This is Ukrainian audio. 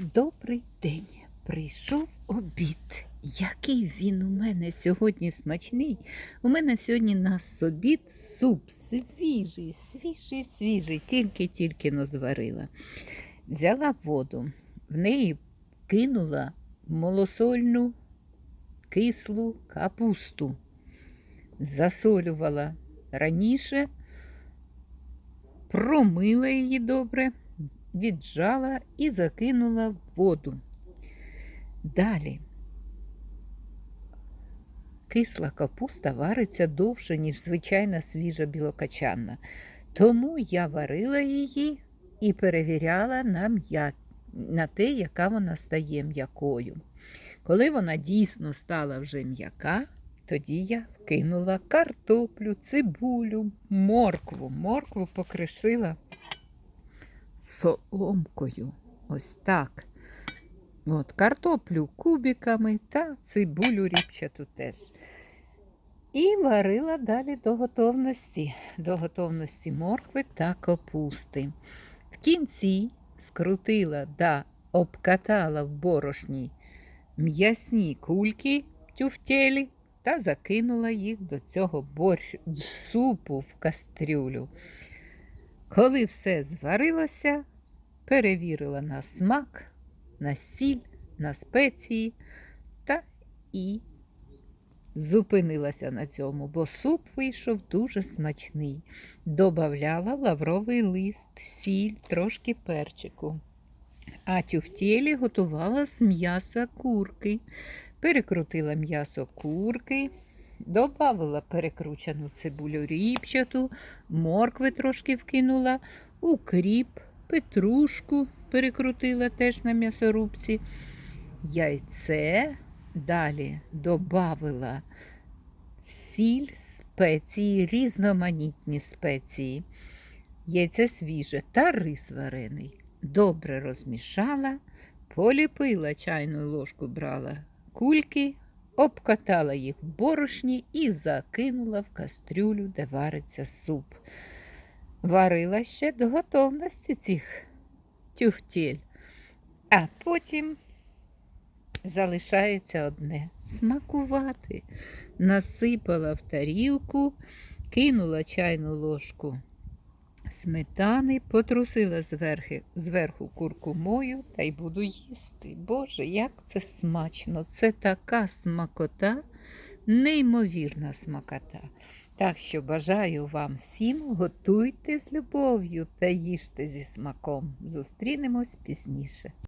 Добрий день. Прийшов обід. Який він у мене сьогодні смачний. У мене сьогодні на обід суп свіжий, свіжий, свіжий, тільки-тільки но зварила. Взяла воду, в неї кинула малосольну кислу капусту. Засолювала раніше, промила її добре, віджала і закинула в воду. Далі кисла капуста вариться довше, ніж звичайна свіжа білокачанна. Тому я варила її і перевіряла на, на те, яка вона стає м'якою. Коли вона дійсно стала вже м'яка, тоді я вкинула картоплю, цибулю, моркву. Моркву покришила соломкою. Ось так. От, картоплю кубиками та цибулю ріпчату теж. І варила далі до готовності, до готовності моркви та капусти. В кінці скрутила да обкатала в борошні м'ясні кульки тюфтєлі та закинула їх до цього борщ, супу в кастрюлю. Коли все зварилося, перевірила на смак, на сіль, на спеції та і зупинилася на цьому, бо суп вийшов дуже смачний. Добавляла лавровий лист, сіль, трошки перчику. А тюфтєлі готувала з м'яса курки. Перекрутила м'ясо курки, Добавила перекручену цибулю ріпчату, моркви трошки вкинула, укріп, петрушку перекрутила теж на м'ясорубці, яйце, далі додавила сіль, спеції, різноманітні спеції, яйце свіже та рис варений. Добре розмішала, поліпила чайну ложку, брала кульки обкатала їх в борошні і закинула в кастрюлю, де вариться суп. Варила ще до готовності цих тюфтіль, а потім залишається одне смакувати. Насипала в тарілку, кинула чайну ложку сметани, потрусила зверху, зверху куркумою та й буду їсти. Боже, як це смачно! Це така смакота, неймовірна смакота. Так що бажаю вам всім, готуйте з любов'ю та їжте зі смаком. Зустрінемось пізніше.